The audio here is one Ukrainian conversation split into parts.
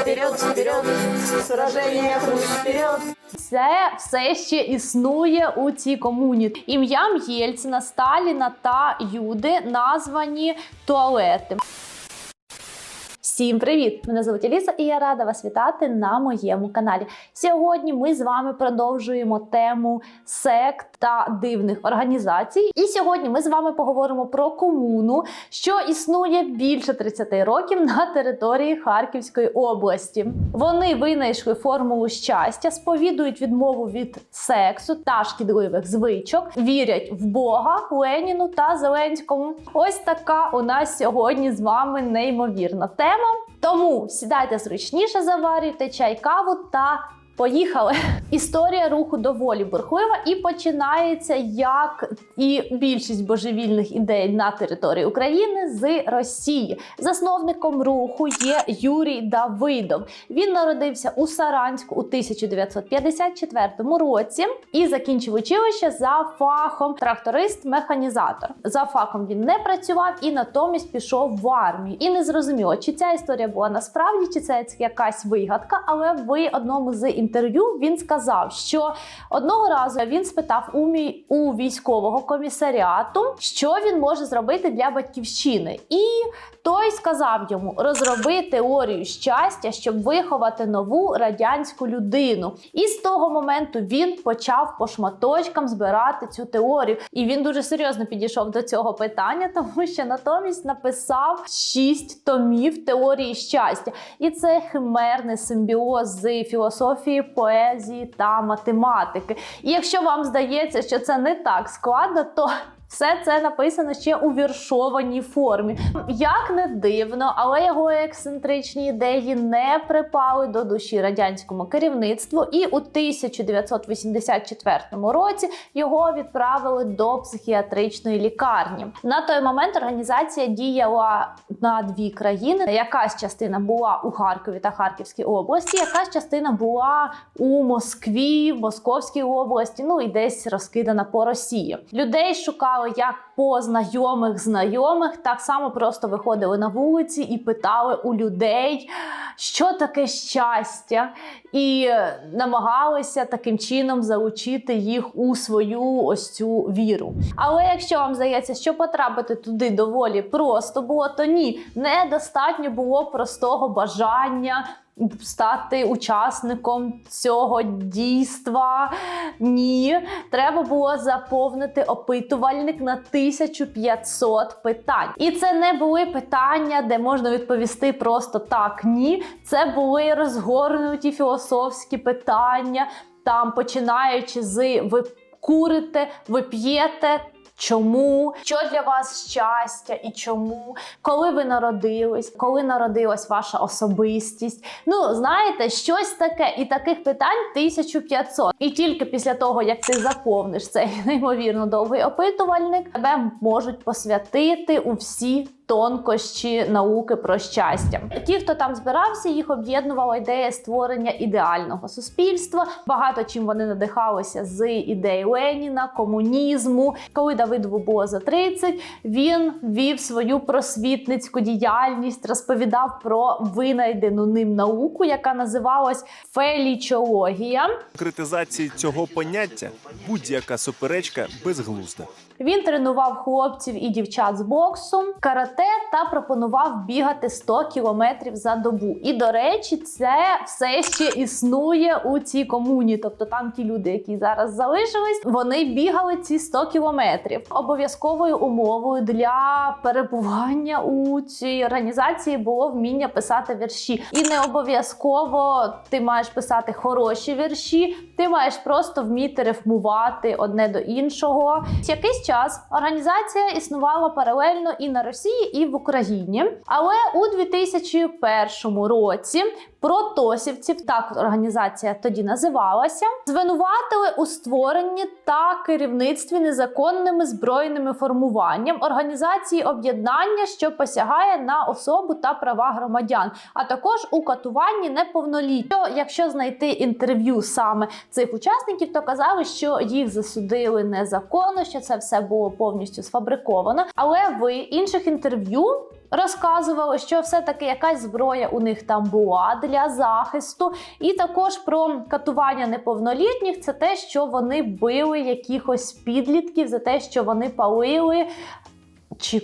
вперед, вперед, сражение русь вперед. Це все ще існує у цій комуні. Ім'ям Єльцина, Сталіна та Юди названі туалети. Всім привіт! Мене звуть Аліса і я рада вас вітати на моєму каналі. Сьогодні ми з вами продовжуємо тему сект та дивних організацій. І сьогодні ми з вами поговоримо про комуну, що існує більше 30 років на території Харківської області. Вони винайшли формулу щастя, сповідують відмову від сексу та шкідливих звичок, вірять в Бога, Леніну та Зеленському. Ось така у нас сьогодні з вами неймовірна тема. Тому сідайте зручніше, заварюйте чай, каву та поїхали. Історія руху доволі бурхлива і починається як і більшість божевільних ідей на території України з Росії. Засновником руху є Юрій Давидов. Він народився у Саранську у 1954 році і закінчив училище за фахом тракторист-механізатор. За фахом він не працював і натомість пішов в армію. І не зрозуміло, чи ця історія була насправді, чи це якась вигадка. Але в одному з інтерв'ю він сказав, що одного разу він спитав у мій у військового комісаріату, що він може зробити для батьківщини, і той сказав йому розроби теорію щастя, щоб виховати нову радянську людину. І з того моменту він почав по шматочкам збирати цю теорію. І він дуже серйозно підійшов до цього питання, тому що натомість написав шість томів теорії щастя. І це химерний симбіоз з філософії, поезії та математики. І якщо вам здається, що це не так складно, то все це написано ще у віршованій формі. Як не дивно, але його ексцентричні ідеї не припали до душі радянському керівництву, і у 1984 році його відправили до психіатричної лікарні. На той момент організація діяла на дві країни. Якась частина була у Харкові та Харківській області, якась частина була у Москві, в Московській області, ну і десь розкидана по Росії. Людей шукали як по знайомих знайомих, так само просто виходили на вулиці і питали у людей, що таке щастя, і намагалися таким чином залучити їх у свою ось цю віру. Але якщо вам здається, що потрапити туди доволі просто було, то ні, недостатньо було простого бажання. Стати учасником цього дійства ні, треба було заповнити опитувальник на 1500 питань. І це не були питання, де можна відповісти просто так, ні. Це були розгорнуті філософські питання, там починаючи з ви курите, ви п'єте. Чому? Що для вас щастя і чому? Коли ви народились, коли народилась ваша особистість? Ну, знаєте, щось таке. І таких питань 1500. І тільки після того, як ти заповниш цей неймовірно довгий опитувальник, тебе можуть посвятити у всі. Тонкощі науки про щастя. Ті, хто там збирався, їх об'єднувала ідея створення ідеального суспільства. Багато чим вони надихалися з ідей Леніна, комунізму. Коли Давидову було за 30, він вів свою просвітницьку діяльність, розповідав про винайдену ним науку, яка називалась фелічологія. конкретизації цього поняття будь-яка суперечка безглузда. Він тренував хлопців і дівчат з боксу, карате та пропонував бігати 100 кілометрів за добу. І до речі, це все ще існує у цій комуні. Тобто там ті люди, які зараз залишились, вони бігали ці 100 кілометрів. Обов'язковою умовою для перебування у цій організації було вміння писати вірші. І не обов'язково ти маєш писати хороші вірші, ти маєш просто вміти рифмувати одне до іншого. Якийсь час організація існувала паралельно і на Росії, і в Україні. Але у 2001 році протосівців, так організація тоді називалася, звинуватили у створенні та керівництві незаконними збройними формуванням організації об'єднання, що посягає на особу та права громадян, а також у катуванні неповнолітніх. Якщо знайти інтерв'ю саме цих учасників, то казали, що їх засудили незаконно, що це все було повністю сфабриковано. Але в інших інтерв'ю Розказували, що все-таки якась зброя у них там була для захисту, і також про катування неповнолітніх це те, що вони били якихось підлітків за те, що вони палили чи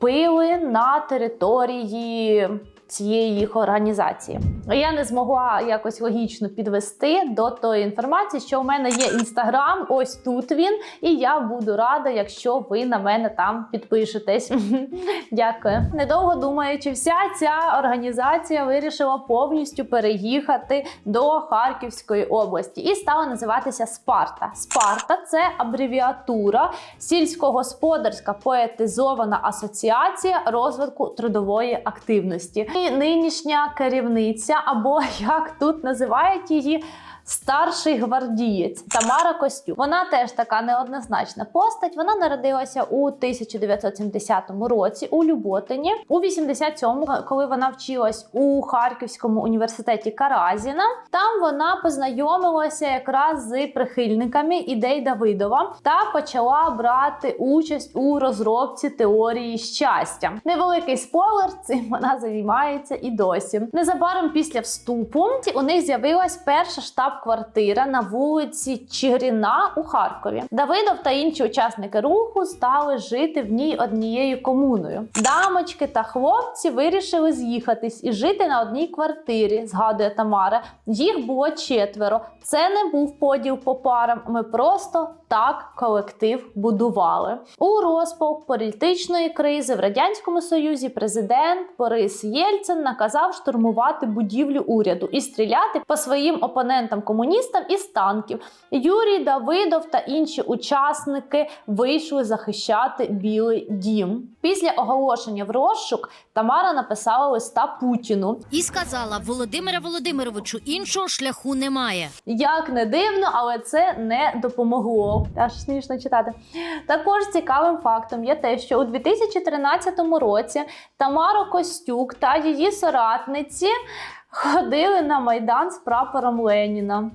пили на території цієї їх організації. Я не змогла якось логічно підвести до тої інформації, що у мене є інстаграм, ось тут він, і я буду рада, якщо ви на мене там підпишетесь. Дякую. Недовго думаючи, вся ця організація вирішила повністю переїхати до Харківської області і стала називатися Спарта. Спарта це абревіатура сільськогосподарська поетизована асоціація розвитку трудової активності. І нинішня керівниця, або як тут називають її. Старший гвардієць Тамара Костюк. Вона теж така неоднозначна постать. Вона народилася у 1970 році у Люботині. У 87-му, коли вона вчилась у Харківському університеті Каразіна, там вона познайомилася якраз з прихильниками ідей Давидова та почала брати участь у розробці теорії щастя. Невеликий спойлер, цим вона займається і досі. Незабаром після вступу у них з'явилась перша штаб-квартира на вулиці Чигирина у Харкові. Давидов та інші учасники руху стали жити в ній однією комуною. Дамочки та хлопці вирішили з'їхатись і жити на одній квартирі, згадує Тамара. Їх було четверо. Це не був поділ по парам. Ми просто так колектив будували. У розпал політичної кризи в радянському союзі президент Борис Єльцин наказав штурмувати будівлю уряду і стріляти по своїм опонентам комуністам із танків. Юрій Давидов та інші учасники вийшли захищати Білий Дім. Після оголошення в розшук Тамара написала листа Путіну. І сказала Володимире Володимировичу, іншого шляху немає. Як не дивно, але це не допомогло. Аж смішно читати. Також цікавим фактом є те, що у 2013 році Тамара Костюк та її соратниці ходили на майдан з прапором Леніна.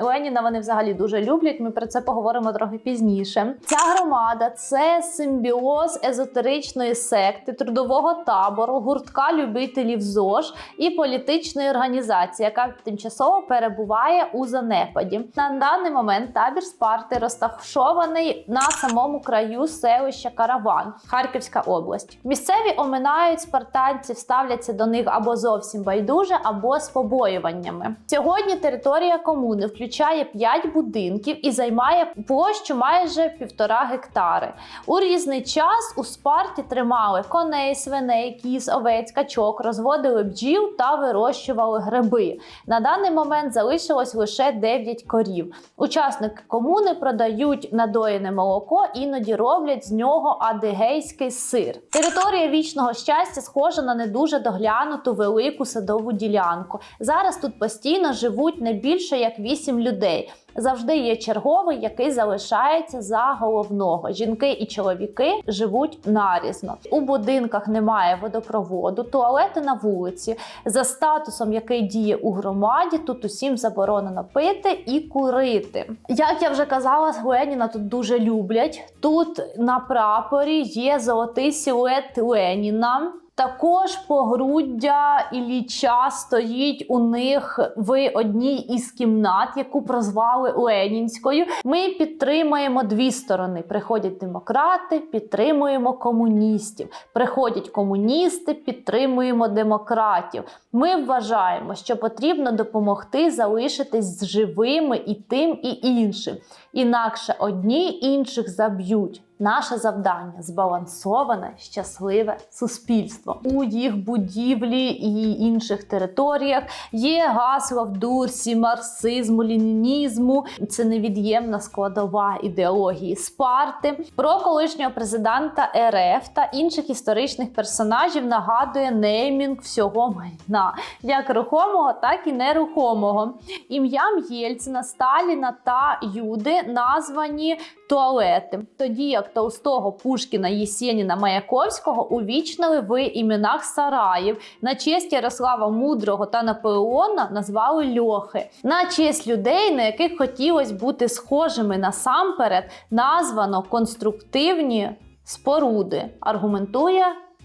Леніна вони взагалі дуже люблять. Ми про це поговоримо трохи пізніше. Ця громада це симбіоз езотеричної секти, трудового табору, гуртка любителів ЗОЖ і політичної організації, яка тимчасово перебуває у занепаді. На даний момент табір Спарти розташований на самому краю селища Караван, Харківська область. Місцеві оминають спартанців, ставляться до них або зовсім байдуже, або з побоюваннями. Сьогодні територія комуни включає 5 будинків і займає площу майже півтора гектари. У різний час у Спарті тримали коней, свиней, кіз, овець, качок, розводили бджіл та вирощували гриби. На даний момент залишилось лише 9 корів. Учасники комуни продають надоїне молоко, іноді роблять з нього адигейський сир. Територія вічного щастя схожа на не дуже доглянуту велику садову ділянку. Зараз тут постійно живуть не більше як 8 людей. Завжди є черговий, який залишається за головного. Жінки і чоловіки живуть нарізно. У будинках немає водопроводу, туалети на вулиці. За статусом, який діє у громаді, тут усім заборонено пити і курити. Як я вже казала, Леніна тут дуже люблять. Тут на прапорі є золотий силует Леніна. Також погруддя Ілліча стоїть у них в одній із кімнат, яку прозвали Ленінською. Ми підтримуємо дві сторони: приходять демократи, підтримуємо комуністів. Приходять комуністи, підтримуємо демократів. Ми вважаємо, що потрібно допомогти залишитись живими і тим, і іншим. Інакше одні інших заб'ють. Наше завдання збалансоване, щасливе суспільство. У їх будівлі і інших територіях є гасла в дурсі, марксизму, лінінізму. Це невід'ємна складова ідеології Спарти. Про колишнього президента РФ та інших історичних персонажів нагадує неймінг всього майна, як рухомого, так і нерухомого. Ім'ям Єльцина, Сталіна та Юди названі туалети. Тоді як Толстого, Пушкіна, Єсєніна, Маяковського увічнили в іменах сараїв. На честь Ярослава Мудрого та Наполеона назвали льохи. На честь людей, на яких хотілося бути схожими насамперед, названо конструктивні споруди. Аргументує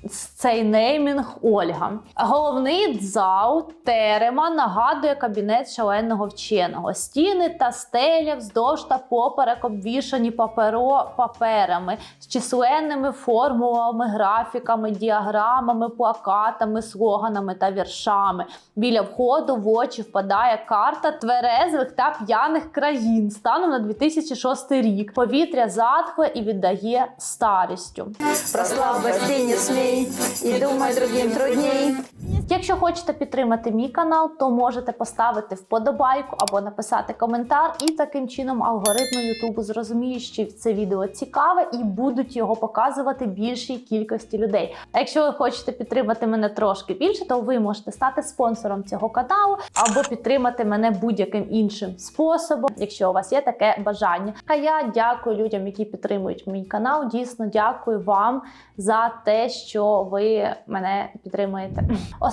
цей неймінг Ольга. Головний дзал терема нагадує кабінет шаленого вченого. Стіни та стеля вздовж та поперек обвішані паперо паперами з численними формулами, графіками, діаграмами, плакатами, слоганами та віршами. Біля входу в очі впадає карта тверезих та п'яних країн станом на 2006 рік. Повітря затхле і віддає старістю. Прослабости не lepiej, nie dumać drugim trudniej. Якщо хочете підтримати мій канал, то можете поставити вподобайку або написати коментар, і таким чином алгоритми Ютубу зрозуміють, що це відео цікаве і будуть його показувати більшій кількості людей. А якщо ви хочете підтримати мене трошки більше, то ви можете стати спонсором цього каналу або підтримати мене будь-яким іншим способом, якщо у вас є таке бажання. А я дякую людям, які підтримують мій канал. Дійсно, дякую вам за те, що ви мене підтримуєте.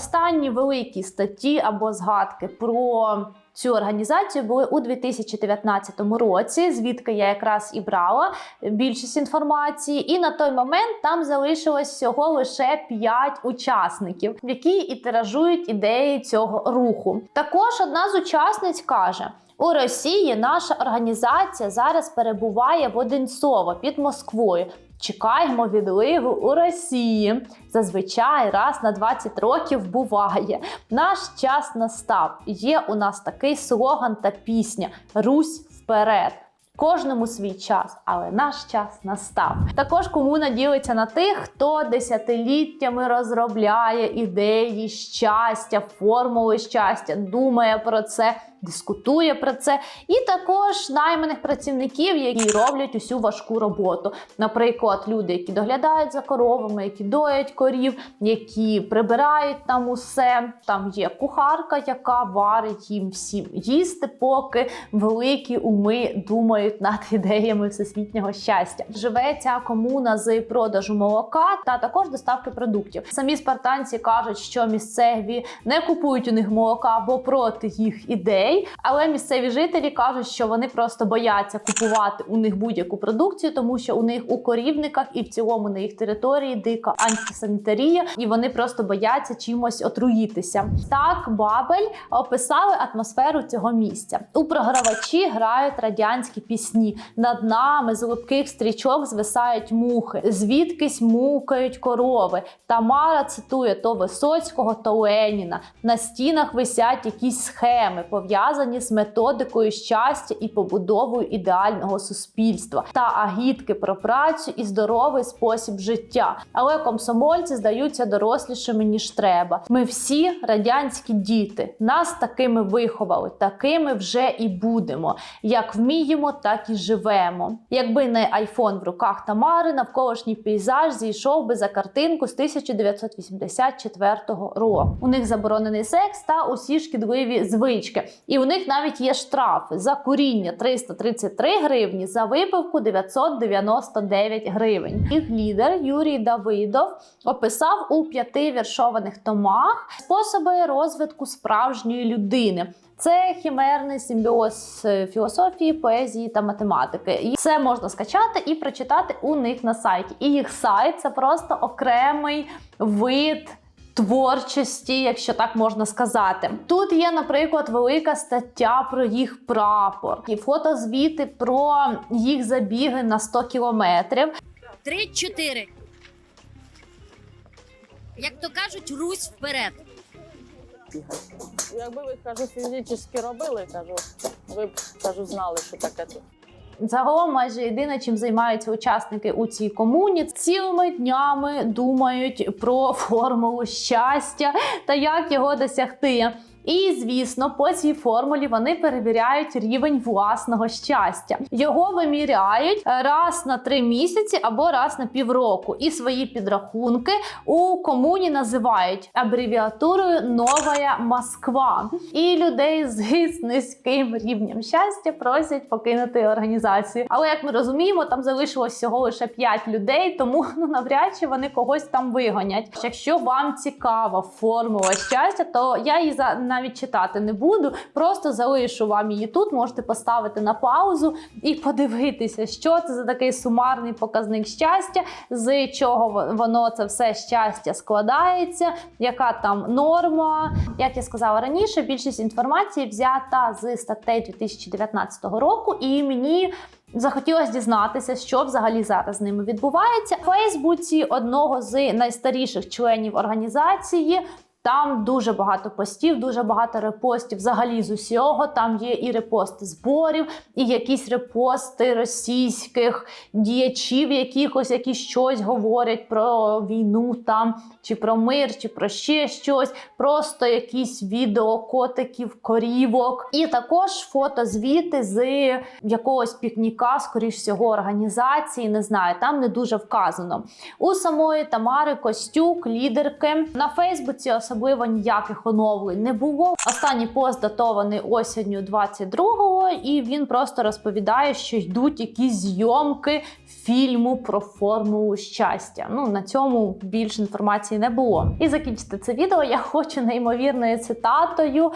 Останні великі статті або згадки про цю організацію були у 2019 році, звідки я якраз і брала більшість інформації. І на той момент там залишилось всього лише 5 учасників, які і тиражують ідеї цього руху. Також одна з учасниць каже. У Росії наша організація зараз перебуває в Одинцово під Москвою. Чекаємо відливу у Росії. Зазвичай раз на 20 років буває. Наш час настав. Є у нас такий слоган та пісня Русь вперед. Кожному свій час, але наш час настав. Також комуна ділиться на тих, хто десятиліттями розробляє ідеї щастя, формули щастя, думає про це, дискутує про це, і також найманих працівників, які роблять усю важку роботу. Наприклад, люди, які доглядають за коровами, які доять корів, які прибирають там усе. Там є кухарка, яка варить їм всім їсти, поки великі уми думають над ідеями всесвітнього щастя. Живе ця комуна з продажу молока та також доставки продуктів. Самі спартанці кажуть, що місцеві не купують у них молока, бо проти їх ідей. Але місцеві жителі кажуть, що вони просто бояться купувати у них будь-яку продукцію, тому що у них у корівниках і в цілому на їх території дика антисанітарія, і вони просто бояться чимось отруїтися. Так Бабель описали атмосферу цього місця. У програвачі грають радянські пісні. Над нами з липких стрічок звисають мухи, звідкись мукають корови. Тамара цитує то Висоцького, то Леніна. На стінах висять якісь схеми, пов'язані з методикою щастя і побудовою ідеального суспільства та агітки про працю і здоровий спосіб життя. Але комсомольці здаються дорослішими ніж треба. Ми всі радянські діти. Нас такими виховали, такими вже і будемо. Як вміємо, так і живемо. Якби не айфон в руках Тамари, навколишній пейзаж зійшов би за картинку з 1984 року. У них заборонений секс та усі шкідливі звички. І у них навіть є штрафи за куріння 333 гривні, за випивку 999 гривень. Їх лідер Юрій Давидов описав у п'яти віршованих томах способи розвитку справжньої людини. Це хімерний симбіоз філософії, поезії та математики. І це можна скачати і прочитати у них на сайті. І їх сайт це просто окремий вид. Творчості, якщо так можна сказати, тут є, наприклад, велика стаття про їх прапор і фотозвіти про їх забіги на 100 кілометрів. Три-чотири. Як то кажуть, Русь вперед. Якби ви кажу, фізично робили, кажу, ви б кажу, знали, що таке тут. Загалом майже єдине, чим займаються учасники у цій комуні, цілими днями думають про формулу щастя та як його досягти. І звісно, по цій формулі вони перевіряють рівень власного щастя. Його виміряють раз на три місяці або раз на півроку. І свої підрахунки у комуні називають абревіатурою Новая Москва. І людей з низьким рівнем щастя просять покинути організацію. Але як ми розуміємо, там залишилось всього лише 5 людей, тому ну навряд чи вони когось там вигонять. Якщо вам цікава формула щастя, то я її за навіть читати не буду. Просто залишу вам її тут. Можете поставити на паузу і подивитися, що це за такий сумарний показник щастя, з чого воно це все щастя складається, яка там норма. Як я сказала раніше, більшість інформації взята з статей 2019 року, і мені. Захотілося дізнатися, що взагалі зараз з ними відбувається. У Фейсбуці одного з найстаріших членів організації. Там дуже багато постів, дуже багато репостів взагалі з усього. Там є і репости зборів, і якісь репости російських діячів, якихось, які щось говорять про війну там, чи про мир, чи про ще щось. Просто якісь відео котиків, корівок. І також фотозвіти з якогось пікніка, скоріш всього, організації. Не знаю, там не дуже вказано. У самої Тамари Костюк, лідерки на Фейсбуці особливо ніяких оновлень не було. Останній пост датований осінню 22-го, і він просто розповідає, що йдуть якісь зйомки фільму про формулу щастя. Ну на цьому більше інформації не було. І закінчити це відео я хочу неймовірною цитатою.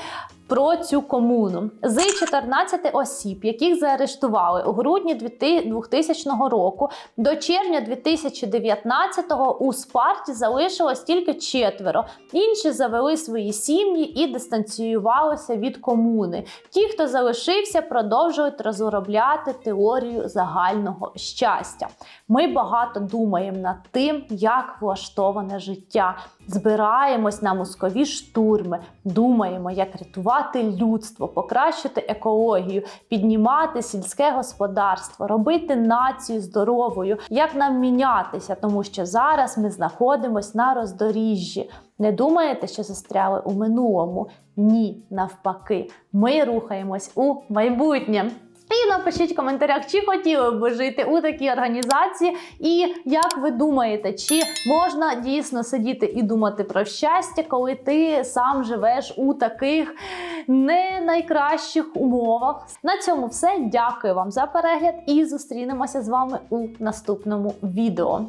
Про цю комуну з 14 осіб, яких заарештували у грудні 2000 року до червня 2019-го у Спарті залишилось тільки четверо. Інші завели свої сім'ї і дистанціювалися від комуни. Ті, хто залишився, продовжують розробляти теорію загального щастя. Ми багато думаємо над тим, як влаштоване життя. Збираємось на мозкові штурми, думаємо, як рятувати людство, покращити екологію, піднімати сільське господарство, робити націю здоровою, як нам мінятися, тому що зараз ми знаходимося на роздоріжжі. Не думаєте, що застряли у минулому? Ні, навпаки, ми рухаємось у майбутнє. І напишіть в коментарях, чи хотіли б жити у такій організації, і як ви думаєте, чи можна дійсно сидіти і думати про щастя, коли ти сам живеш у таких не найкращих умовах? На цьому все. Дякую вам за перегляд і зустрінемося з вами у наступному відео.